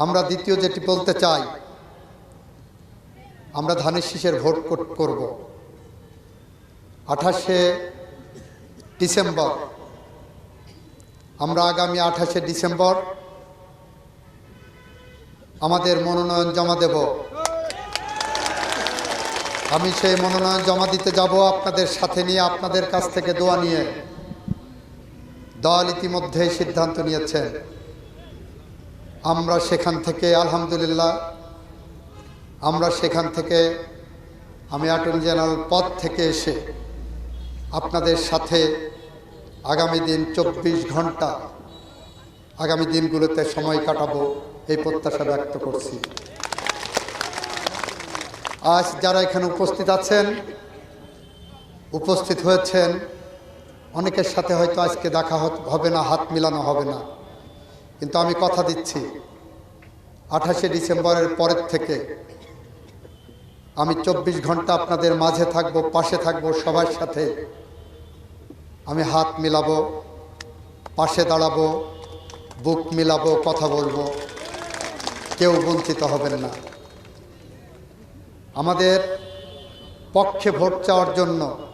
আমরা দ্বিতীয় যেটি বলতে চাই, আমরা ধানের শীষের ভোট কর- করব। আঠাশে ডিসেম্বর, আমরা আগামী আঠাশে ডিসেম্বর আমাদের মনোনয়ন জমা দেব। আমি সেই মনোনয়ন জমা দিতে যাব আপনাদের সাথে নিয়ে, আপনাদের কাছ থেকে দোয়া নিয়ে। দল ইতিমধ্যে সিদ্ধান্ত নিয়েছেন। আমরা সেখান থেকে, আলহামদুলিল্লাহ, আমরা সেখান থেকে, আমি অ্যাটর্নি জেনারেল পদ থেকে এসে আপনাদের সাথে আগামী দিন চব্বিশ ঘণ্টা, আগামী দিনগুলোতে সময় কাটাবো এই প্রত্যাশা ব্যক্ত করছি। আজ যারা এখানে উপস্থিত আছেন, উপস্থিত হয়েছেন, অনেকের সাথে হয়তো আজকে দেখা হবে না, হাত মিলানো হবে না। কিন্তু আমি কথা দিচ্ছি। আঠাশে ডিসেম্বরের পরের থেকে আমি চব্বিশ ঘণ্টা আপনাদের মাঝে থাকব, পাশে থাকব সবার সাথে। আমি হাত মিলাবো, পাশে দাঁড়াবো, বুক মিলাবো, কথা বলব। কেউ বঞ্চিত হবেন না। আমাদের পক্ষে ভোট চাওয়ার জন্য